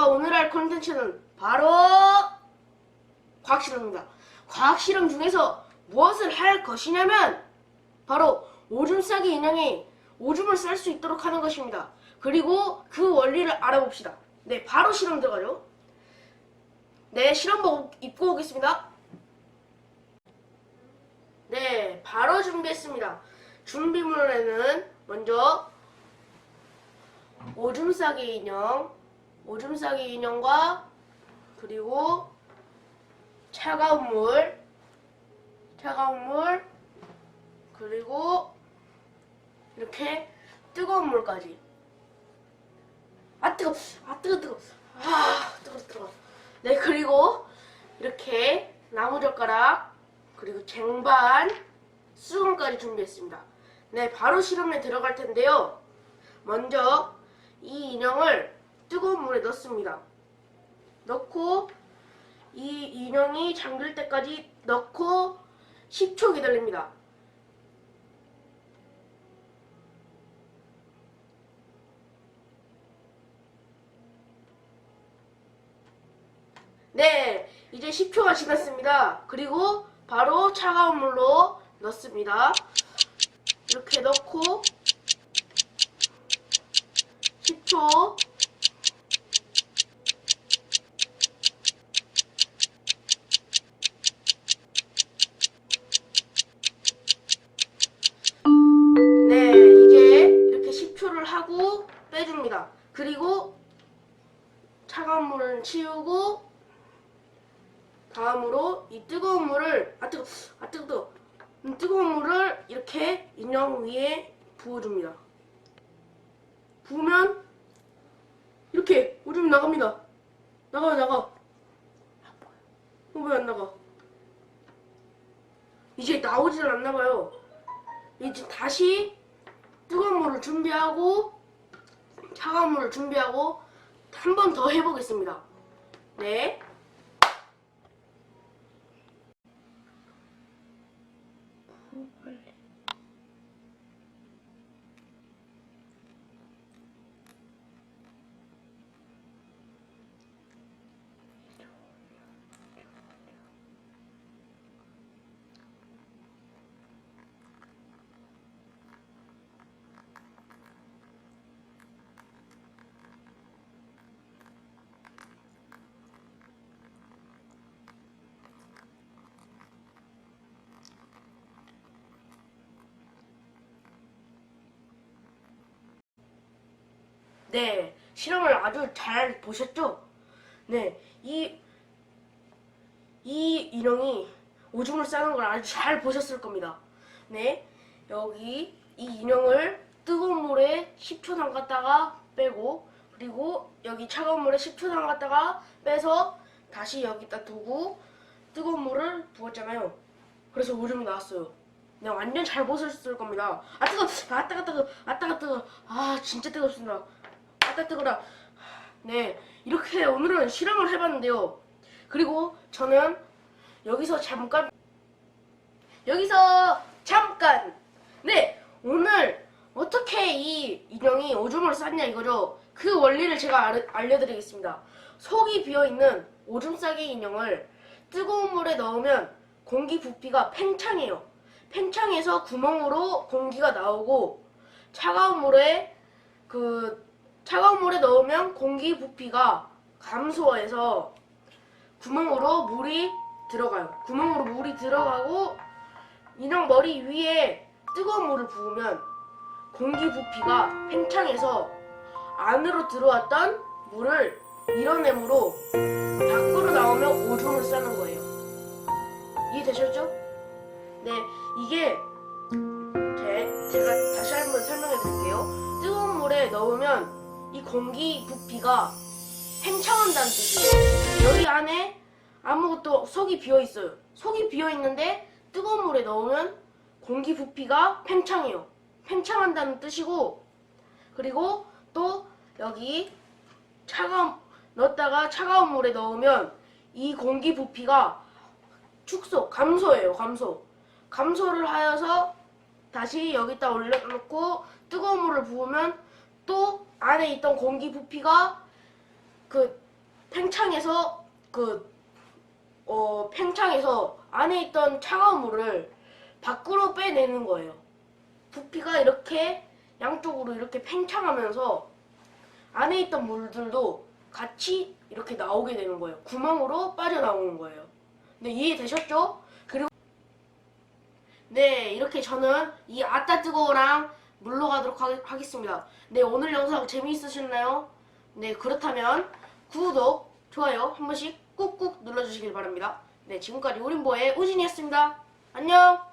제가 오늘 할 콘텐츠는 바로 과학실험입니다. 과학실험 중에서 무엇을 할 것이냐면 바로 오줌 싸기 인형이 오줌을 쌀 수 있도록 하는 것입니다. 그리고 그 원리를 알아봅시다. 네, 바로 실험 들어가죠. 네, 실험복 입고 오겠습니다. 네, 바로 준비했습니다. 준비물에는 먼저 오줌 싸기 인형, 오줌 싸기 인형과 그리고 차가운 물, 차가운 물, 그리고 이렇게 뜨거운 물까지. 아 뜨거, 아 뜨거 뜨거, 아 뜨거 뜨거. 네 그리고 이렇게 나무젓가락 그리고 쟁반, 수건까지 준비했습니다. 네 바로 실험에 들어갈 텐데요. 먼저 이 인형을 뜨거운 물에 넣습니다. 넣고 이 인형이 잠길 때까지 넣고 10초 기다립니다. 네, 이제 10초가 지났습니다. 그리고 바로 차가운 물로 넣습니다. 이렇게 넣고 10초 차가운 물을 치우고 다음으로 이 뜨거운 물을 아 뜨거 아 뜨거 뜨거 음, 뜨거운 물을 이렇게 인형 위에 부어줍니다. 부으면 이렇게 오줌이 나갑니다. 나가요 나가. 어, 왜안 나가? 이제 나오질 않나 봐요. 이제 다시 뜨거운 물을 준비하고 차가운 물을 준비하고 한 번 더 해보겠습니다. 네. 네, 실험을 아주 잘 보셨죠? 네, 이, 이 인형이 오줌을 싸는 걸 아주 잘 보셨을 겁니다. 네, 여기 이 인형을 뜨거운 물에 10초 담갔다가 빼고, 그리고 여기 차가운 물에 10초 담갔다가 빼서 다시 여기다 두고 뜨거운 물을 부었잖아요. 그래서 오줌이 나왔어요. 네, 완전 잘 보셨을 겁니다. 아, 뜨거! 아, 따가, 뜨거! 아, 따가, 뜨거! 아, 진짜 뜨겁습니다. 뜨거라. 네, 이렇게 오늘은 실험을 해봤는데요. 그리고 저는 여기서 잠깐, 여기서 잠깐, 네, 오늘 어떻게 이 인형이 오줌을 쌌냐 이거죠. 그 원리를 제가 알, 알려드리겠습니다. 속이 비어있는 오줌 싸기 인형을 뜨거운 물에 넣으면 공기 부피가 팽창해요. 팽창해서 구멍으로 공기가 나오고 차가운 물에 그 차가운 물에 넣으면 공기 부피가 감소해서 구멍으로 물이 들어가요. 구멍으로 물이 들어가고 인형 머리 위에 뜨거운 물을 부으면 공기 부피가 팽창해서 안으로 들어왔던 물을 밀어내므로 밖으로 나오면 오줌을 싸는 거예요. 이해되셨죠? 네, 이게 제, 제가 다시 한번 설명해 드릴게요. 뜨거운 물에 넣으면 이 공기 부피가 팽창한다는 뜻이에요. 여기 안에 아무것도 속이 비어 있어요. 속이 비어 있는데 뜨거운 물에 넣으면 공기 부피가 팽창해요. 팽창한다는 뜻이고 그리고 또 여기 차가운 넣었다가 차가운 물에 넣으면 이 공기 부피가 축소, 감소해요. 감소. 감소를 하여서 다시 여기다 올려놓고 뜨거운 물을 부으면 또 안에 있던 공기 부피가 그 팽창에서 그 어, 팽창에서 안에 있던 차가운 물을 밖으로 빼내는 거예요. 부피가 이렇게 양쪽으로 이렇게 팽창하면서 안에 있던 물들도 같이 이렇게 나오게 되는 거예요. 구멍으로 빠져나오는 거예요. 네, 이해되셨죠? 그리고 네, 이렇게 저는 이 아따 뜨거워랑 물러가도록 하, 하겠습니다. 네, 오늘 영상 재미있으셨나요? 네, 그렇다면 구독, 좋아요 한 번씩 꾹꾹 눌러주시길 바랍니다. 네, 지금까지 우림보의 우진이었습니다. 안녕!